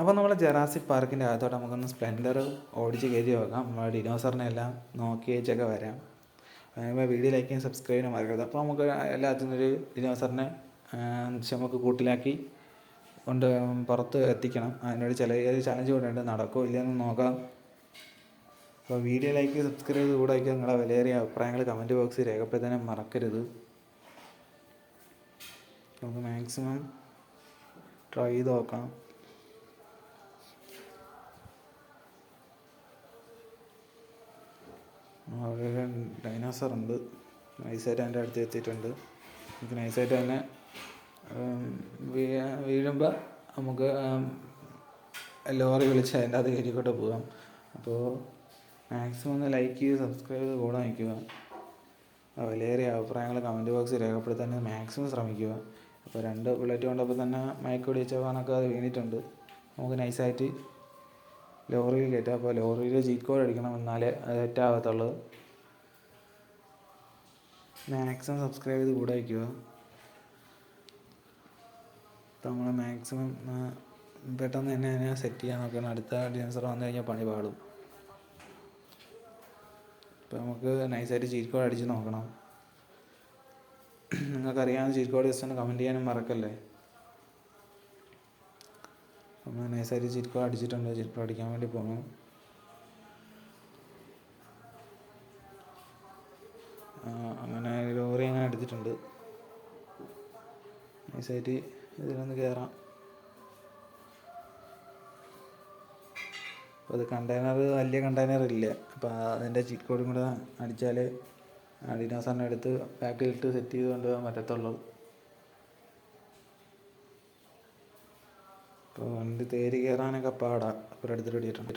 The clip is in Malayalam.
അപ്പോൾ നമ്മൾ ജെറാസിക് പാർക്കിന്റെ അകത്തോട്ട് നമുക്കൊന്ന് സ്പ്ലെൻഡർ ഓടിച്ച് കയറ്റി നോക്കാം നമ്മൾ ഡിനോസറിനെ എല്ലാം നോക്കി വെച്ചൊക്കെ വരാം. അതിനുമ്പോൾ വീഡിയോ ലൈക്ക് ചെയ്യാൻ സബ്സ്ക്രൈബ് ചെയ്യാൻ മറക്കരുത്. അപ്പോൾ നമുക്ക് എല്ലാത്തിനും ഒരു ഡിനോസറിനെ നമുക്ക് കൂട്ടിലാക്കി കൊണ്ട് പുറത്ത് എത്തിക്കണം. അതിനൊരു ഒരു ചലഞ്ച് ഉണ്ട്. നടക്കുമോ ഇല്ലയെന്ന് നോക്കാം. അപ്പോൾ വീഡിയോ ലൈക്ക് സബ്സ്ക്രൈബ് ചെയ്ത് കൂടെ നിങ്ങളുടെ വിലയേറിയ അഭിപ്രായങ്ങൾ കമന്റ് ബോക്സിൽ രേഖപ്പെടുത്താനും മറക്കരുത്. നമുക്ക് മാക്സിമം ട്രൈ ചെയ്ത് നോക്കാം. അവിടെ ഡൈനോസർ ഉണ്ട്. നൈസായിട്ട് അതിന്റെ അടുത്ത് എത്തിയിട്ടുണ്ട്. നമുക്ക് നൈസായിട്ട് തന്നെ വീഴുമ്പോൾ നമുക്ക് ലോറി വിളിച്ച് അതിന്റെ അത് കയറ്റിക്കോട്ട് പോകാം. അപ്പോൾ മാക്സിമം ഒന്ന് ലൈക്ക് ചെയ്ത് സബ്സ്ക്രൈബ് ചെയ്ത് കൂടെ നിൽക്കുക വിലയേറിയ അഭിപ്രായങ്ങൾ കമന്റ് ബോക്സിൽ രേഖപ്പെടുത്താൻ മാക്സിമം ശ്രമിക്കുക. അപ്പോൾ രണ്ട് ബുള്ളറ്റ് കൊണ്ടപ്പോൾ തന്നെ മയക്കുടിച്ച പോകാനൊക്കെ അത് വീണിട്ടുണ്ട്. നമുക്ക് നൈസായിട്ട് ലോറിയിൽ കയറ്റുക. അപ്പോൾ ലോറിയിൽ ജീക്കോഡ് കോഡ് അടിക്കണം എന്നാലേ അത് തെറ്റാകത്തുള്ളൂ മാക്സിമം സബ്സ്ക്രൈബ് ചെയ്ത് കൂടെ വയ്ക്കുക. നമ്മൾ മാക്സിമം പെട്ടെന്ന് തന്നെ അതിനെ സെറ്റ് ചെയ്യാൻ നോക്കണം. അടുത്ത ഡിനസർ വന്നു കഴിഞ്ഞാൽ പണി പാടും. അപ്പോൾ നമുക്ക് നൈസായിട്ട് ചീരിക്കോട് അടിച്ച് നോക്കണം. നിങ്ങൾക്കറിയാവുന്ന ചീരിക്കോട് ജസ്റ്റ് ഒന്ന് കമന്റ് ചെയ്യാനും മറക്കല്ലേ? നമ്മൾ നൈസായിട്ട് അടിച്ചിട്ടുണ്ട് ചീറ്റ് അടിക്കാൻ വേണ്ടി പോകണം അങ്ങനെ ലോറി അങ്ങനെ എടുത്തിട്ടുണ്ട്. നൈസായിട്ട് ഇതിലൊന്ന് കയറാം അപ്പോൾ അത് കണ്ടെയ്നർ വലിയ കണ്ടെയ്നർ ഇല്ല. അപ്പോൾ അതിന്റെ ചിക്കോടും കൂടെ അടിച്ചാൽ ഡിനോസറിനെ എടുത്ത് ബാക്കിലിട്ട് സെറ്റ് ചെയ്ത് കൊണ്ടുപോകാൻ പറ്റത്തുള്ളൂ. അപ്പോൾ വണ്ടി തേരി കയറാനൊക്കെ പാടാം. അപ്പോൾ എടുത്തിട്ട് റെഡിയിട്ടുണ്ട്